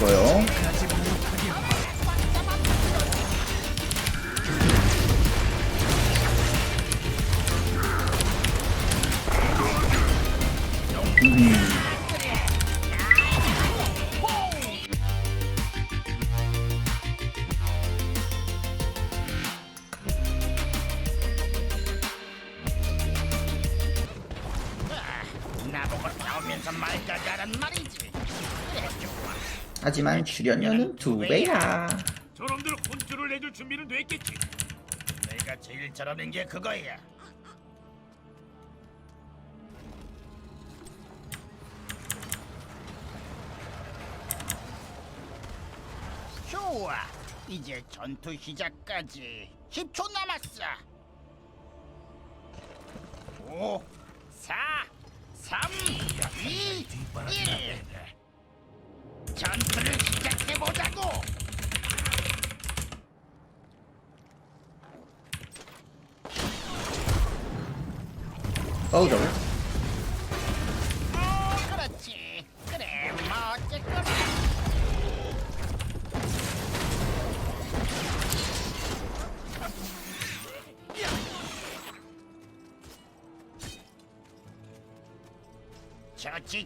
죽어요. 출연료는 두 배야. 저놈들 혼쭐을 내줄 준비는 됐겠지. 내가 제일 잘하는 게 그거야. 좋아. 이제 전투 시작까지 10초 남았어. 5, 4, 3, 2, 1. 전투를 시작해 보자고. 싸우자고. 어, 그렇지. 그래, 뭐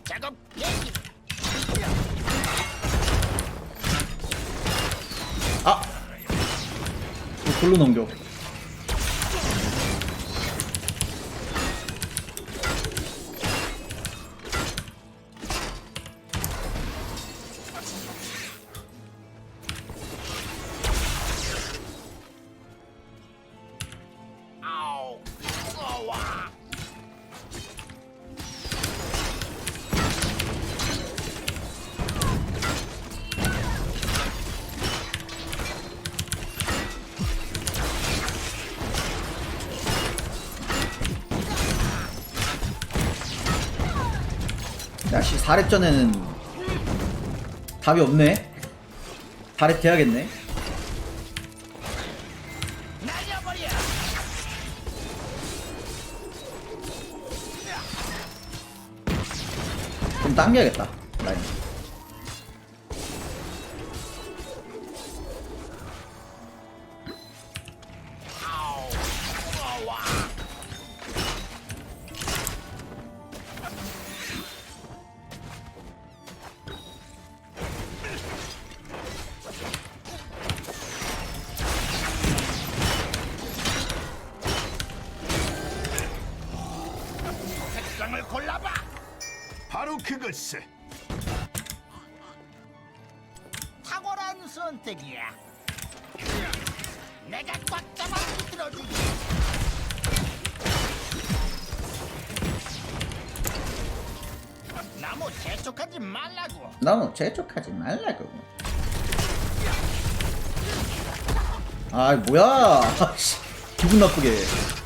작업 대기. 골로 넘겨. 씨 4렙 전에는 답이 없네. 4렙 돼야겠네. 좀 당겨야겠다. 그것을. 탁월한 선택이야. 내가 꽉 잡아 붙들어주지. 나무 재촉하지 말라고. 너무 재촉하지 말라고. 아 뭐야? 씨, 기분 나쁘게.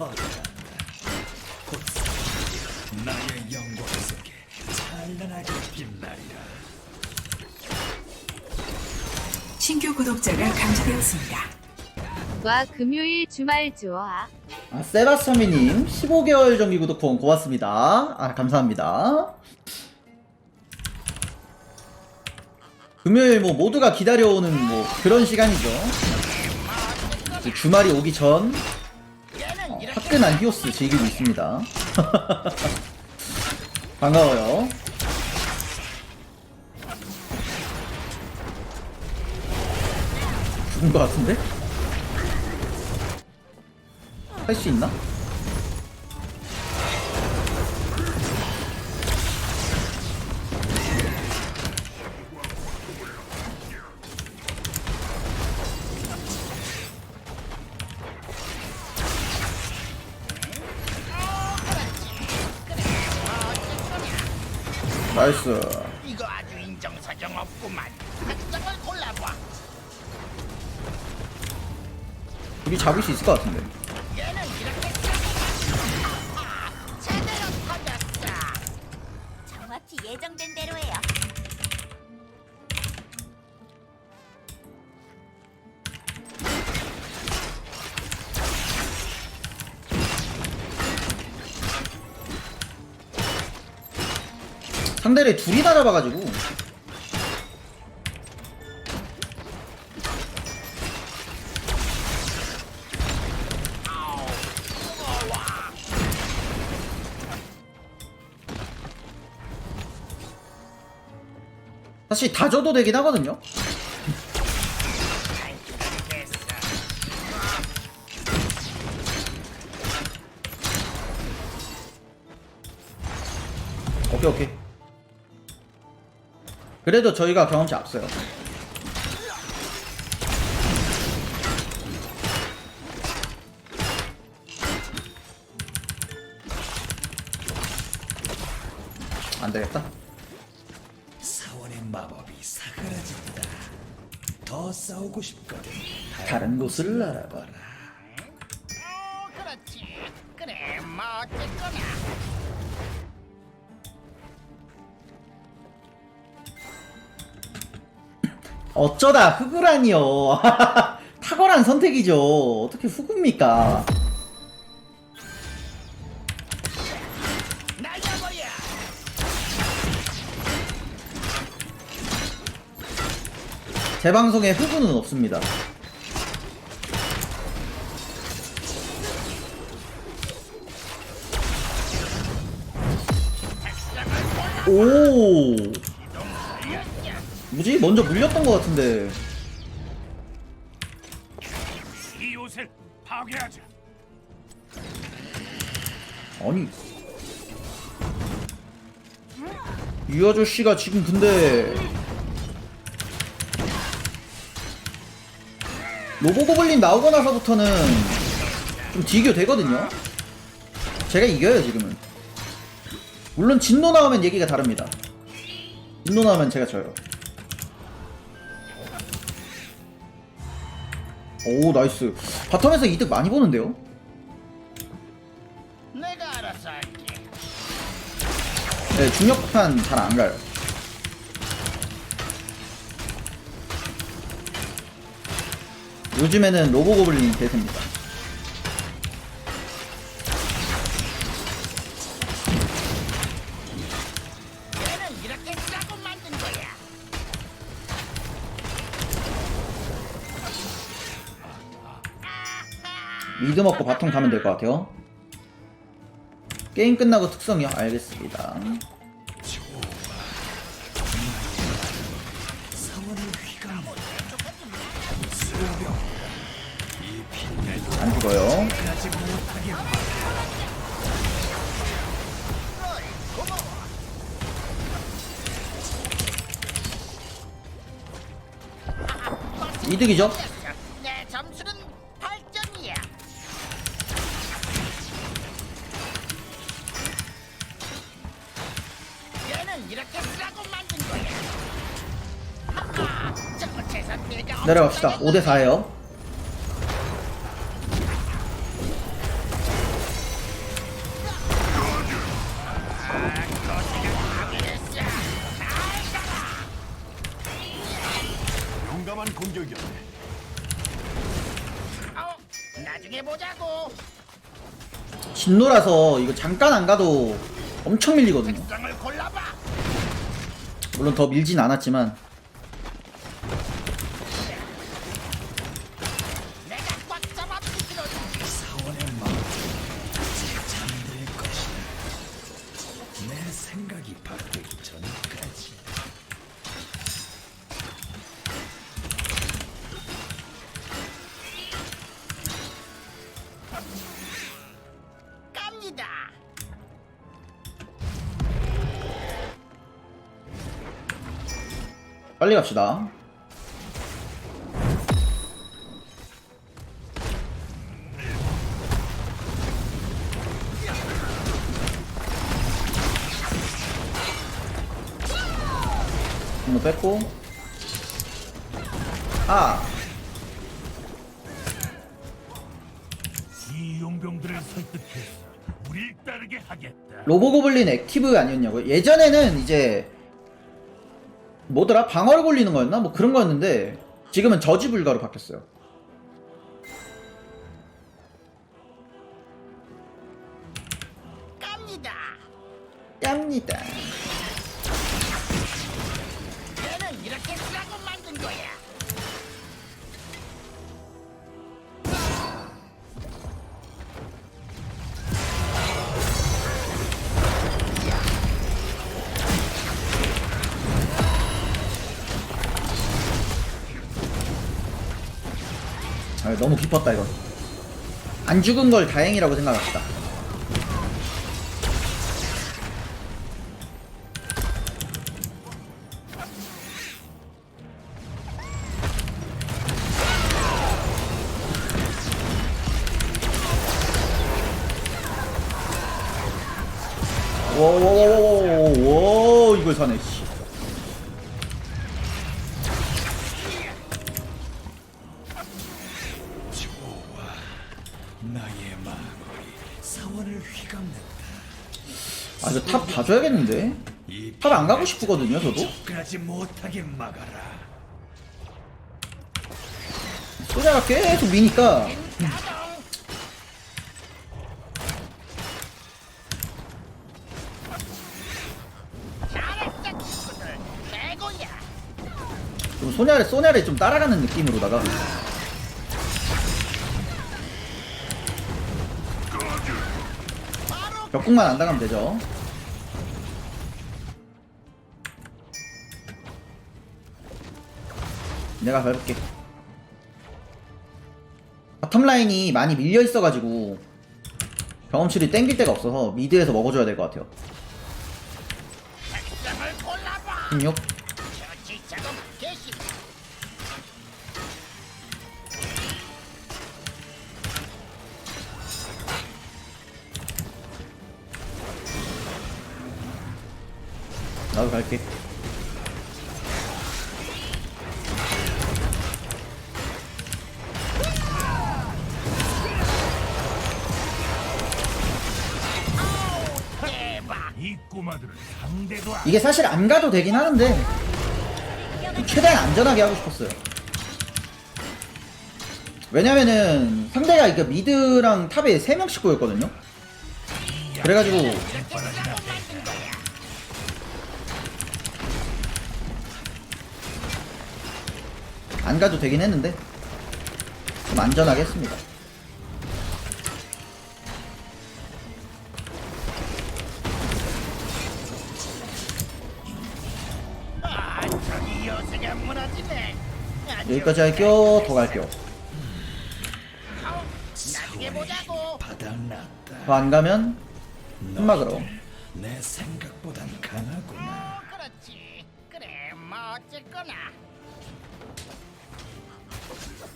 커져간다. 곧 나의 영광 속에 찬란하게 빛나리라. 신규 구독자가 감지되었습니다. 와 금요일 주말 좋아. 아, 세라스미님 15개월 정기 구독 후원 고맙습니다. 아 감사합니다. 금요일 뭐 모두가 기다려오는 뭐 그런 시간이죠. 이제 주말이 오기 전 화끈한 히오스 즐기고 있습니다. 반가워요. 죽은 것 같은데? 할 수 있나? 나이스. 이거 아주 인정사정 없구만. 색상을 골라봐. 우리 잡을 수 있을 것 같은데. 상대를 둘이 다 잡아가지고. 사실 다 줘도 되긴 하거든요. 오케이 오케이 그래도 저희가 경험치 앞서요 안 되겠다 사원의 마법이 사그라진다. 더 싸우고 싶거든. 다른 곳을 알아봐라 어쩌다 흑우라니요. 탁월한 선택이죠. 어떻게 흑우입니까. 제 방송에 흑우는 없습니다. 오 뭐지? 먼저 물렸던 것 같은데. 이 옷을 파괴하자. 아니. 이 아저씨가 지금 근데 로보고블린 나오고 나서부터는 좀 디교 되거든요. 제가 이겨요 지금은. 물론 진노 나오면 얘기가 다릅니다. 진노 나오면 제가 져요 오 나이스 바텀에서 이득 많이 보는데요 내가 알아서 할게. 네, 중력판 잘안 가요. 요즘에는 로보고블린이 대세입니다. 미드 먹고 바텀 가면 될 것 같아요. 게임 끝나고 특성이요? 알겠습니다. 안 죽어요. 이득이죠? 내려갑시다. 5대 4예요. 용감한 공격이었네. 어, 나중에 보자고. 진노라서 이거 잠깐 안 가도 엄청 밀리거든요. 물론 더 밀진 않았지만 빨리 갑시다. 뺐고 아 이 용병들을 설득해서 우릴 따르게 하겠다. 로보고블린 액티브 아니었냐고요? 예전에는 이제 뭐더라 방어를 걸리는 거였나 뭐 그런 거였는데 지금은 저지 불가로 바뀌었어요. 갑니다. 얍니다. 너무 깊었다 이거. 안 죽은 걸 다행이라고 생각합시다. 안 가고 싶거든요 저도 접근하지 못하게 막아라. 소자가 계속 미니까 잘했어 친구들. 최고야. 좀 소냐를 소냐를 좀 따라가는 느낌으로다가 벽궁만 안 당하면 되죠 내가 밟을게 바텀 라인이 많이 밀려 있어가지고 경험치를 땡길 데가 없어서 미드에서 먹어줘야 될 것 같아요 백성을 골라봐. 16 처치 작업 개시. 나도 갈게 이게 사실 안 가도 되긴 하는데 최대한 안전하게 하고 싶었어요. 왜냐면은 상대가 이거 미드랑 탑에 3명씩 보였거든요. 그래가지고. 안 가도 되긴 했는데 좀 안전하게 했습니다. 여기까지 할게요. 더 갈게요. 더 안 가면 흑막으로. 내 생각보단 강하구나. 어, 그렇지. 그래, 뭐 어쨌거나.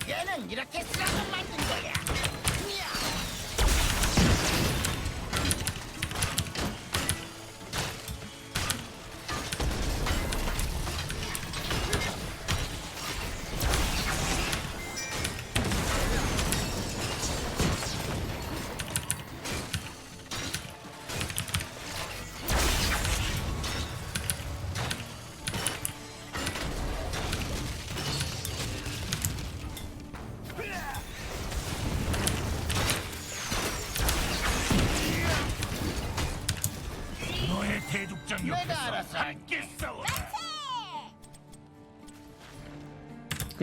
얘는 이렇게 쓰라고 만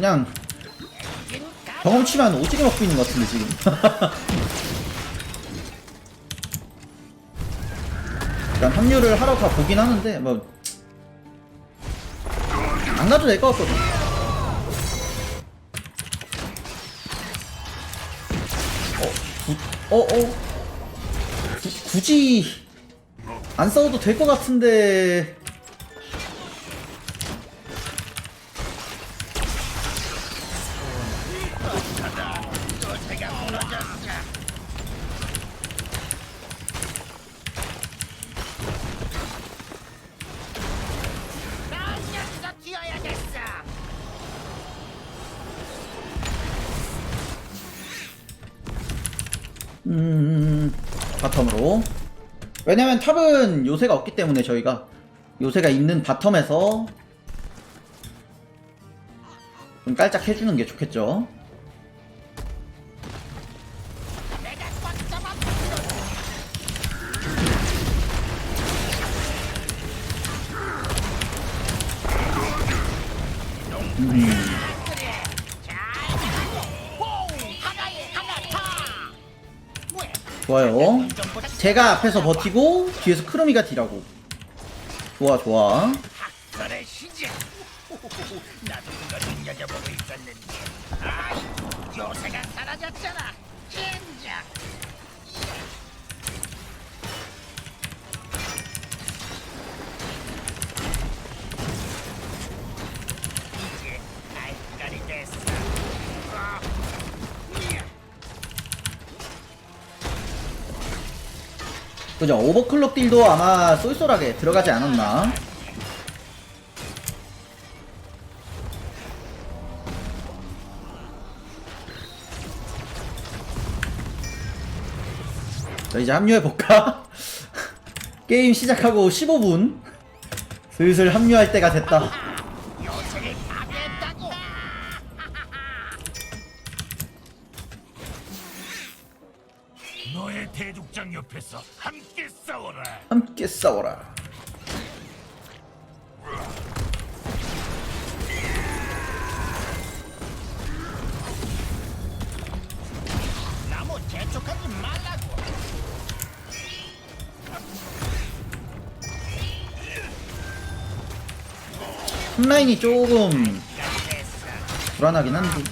그냥. 경험치만 오지게 먹고 있는 것 같은데 지금. 일단 합류를 하러 가 보긴 하는데 뭐. 안 가도 될 것 같거든. 어, 구, 어, 어. 구, 굳이 안 싸워도 될 것 같은데. 음, 바텀으로. 왜냐면 탑은 요새가 없기 때문에 저희가 요새가 있는 바텀에서 좀 깔짝 해주는 게 좋겠죠. 제가 앞에서 버티고 뒤에서 크로미가 딜하고. 좋아 좋아. 학살의 시작. 나도 그걸 눈여겨보고 있었는데. 아이, 요새가 사라졌잖아. 젠장. 이제 날 시간이 됐어. 아, 이야. 그죠? 오버클럭 딜도 아마 쏠쏠하게 들어가지 않았나? 자 이제 합류해볼까? 게임 시작하고 15분 슬슬 합류할 때가 됐다 옆에서 함께 싸워라. 함께 싸워라 나무 재촉하지 말라고. 탑라인이 조금. 불안하긴 한데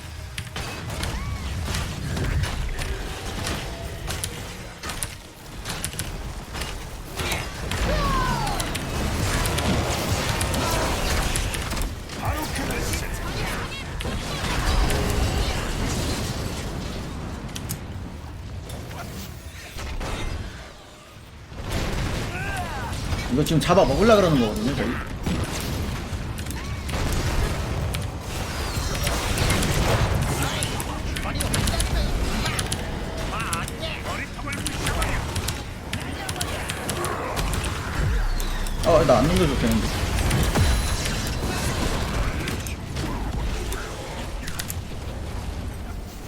이거 지금 잡아 먹으려 그러는 거거든요 저희 어, 나안 넘겨도 되는데.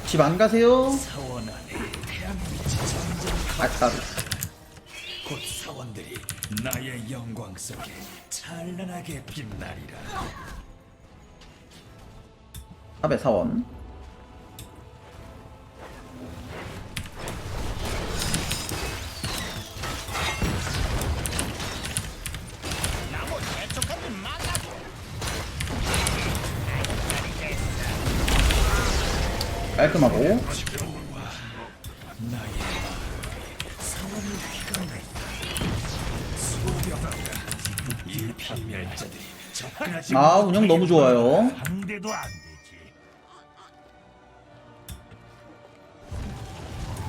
집 안 가세요? 아, 따로. 곧 사원들이 나의 영광 속에 찬란하게 빛나리라. 탑의 사원. 깔끔하고. 파멸자들이 접근하지 아, 운영 너무 좋아요. 상대도 안 되지.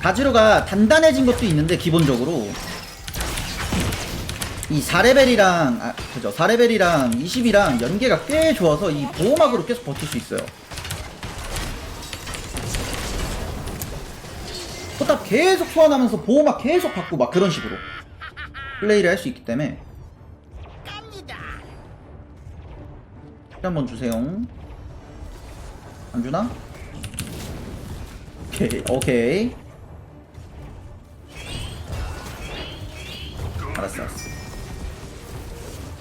가지로가 단단해진 것도 있는데, 기본적으로. 이 4레벨이랑, 아, 그죠. 4레벨이랑 20이랑 연계가 꽤 좋아서 이 보호막으로 계속 버틸 수 있어요. 포탑 계속 소환하면서 보호막 계속 받고 막 그런 식으로 플레이를 할 수 있기 때문에 힐 한번 주세요. 안 주나? 오케이, 오케이. 알았어, 알았어.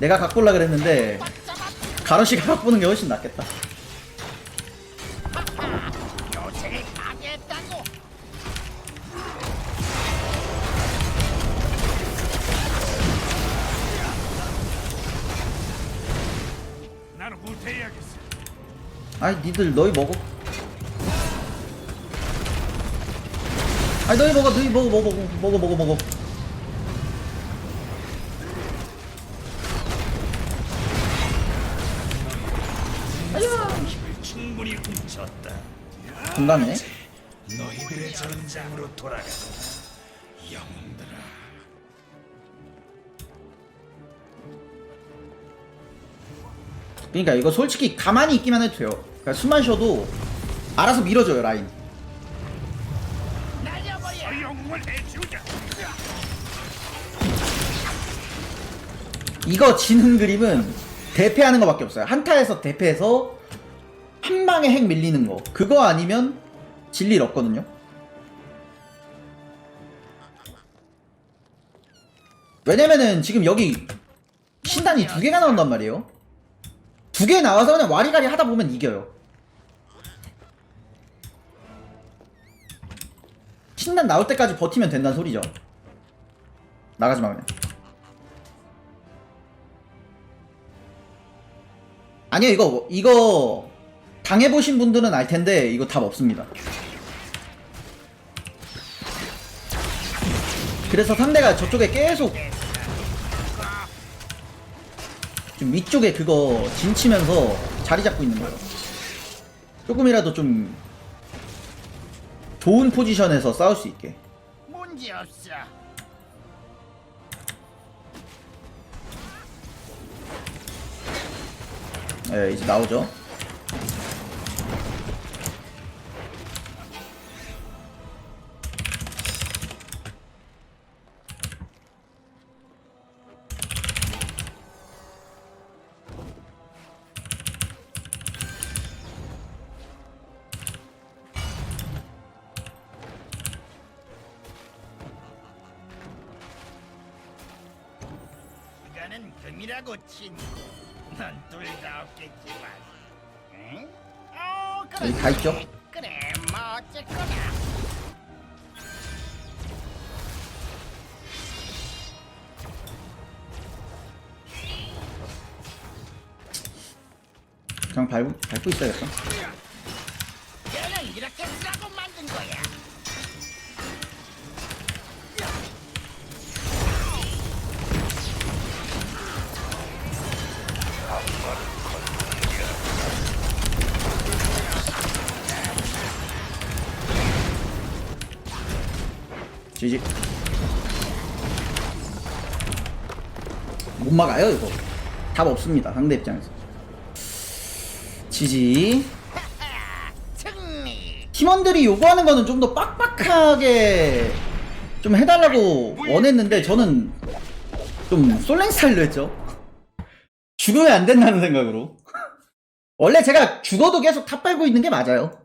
내가 갖고 올라 그랬는데 가로씨가 갖고 오는 게 훨씬 낫겠다. 아이, 니들 너희 먹어. 아이, 너희 먹어, 너희 먹어, 먹어, 먹어, 먹어, 먹어. 충분히 훔쳤다. 건 그러니까 이거 솔직히 가만히 있기만 해도 돼요. 그러니까 숨만 쉬어도 알아서 밀어줘요 라인. 이거 지는 그림은 대패하는 거밖에 없어요. 한타에서 대패해서 한 방에 핵 밀리는 거. 그거 아니면 질일 없거든요. 왜냐면은 지금 여기 신단이 두 개가 나온단 말이에요. 두 개 나와서 그냥 와리가리 하다 보면 이겨요. 신난 나올 때까지 버티면 된다는 소리죠. 나가지 마 그냥. 아니요 이거 이거 당해보신 분들은 알 텐데 이거 답 없습니다. 그래서 상대가 저쪽에 계속 좀 위쪽에 그거 진치면서 자리 잡고 있는 거예요. 조금이라도 좀 좋은 포지션에서 싸울 수 있게. 문제 없어. 예, 이제 나오죠. 이거는 금이라고 친구. 넌둘 다 없겠지만. 응? 어, 그래. 다 있죠? 그래, 뭐 어쨌거나. 그냥 밟, 밟고 있어야겠다. 지지. 못 막아요, 이거. 답 없습니다, 상대 입장에서. 지지. 팀원들이 요구하는 거는 좀 더 빡빡하게 좀 해달라고 원했는데 저는 좀 솔랭 스타일로 했죠. 죽으면 안 된다는 생각으로. 원래 제가 죽어도 계속 탑 밟고 있는 게 맞아요.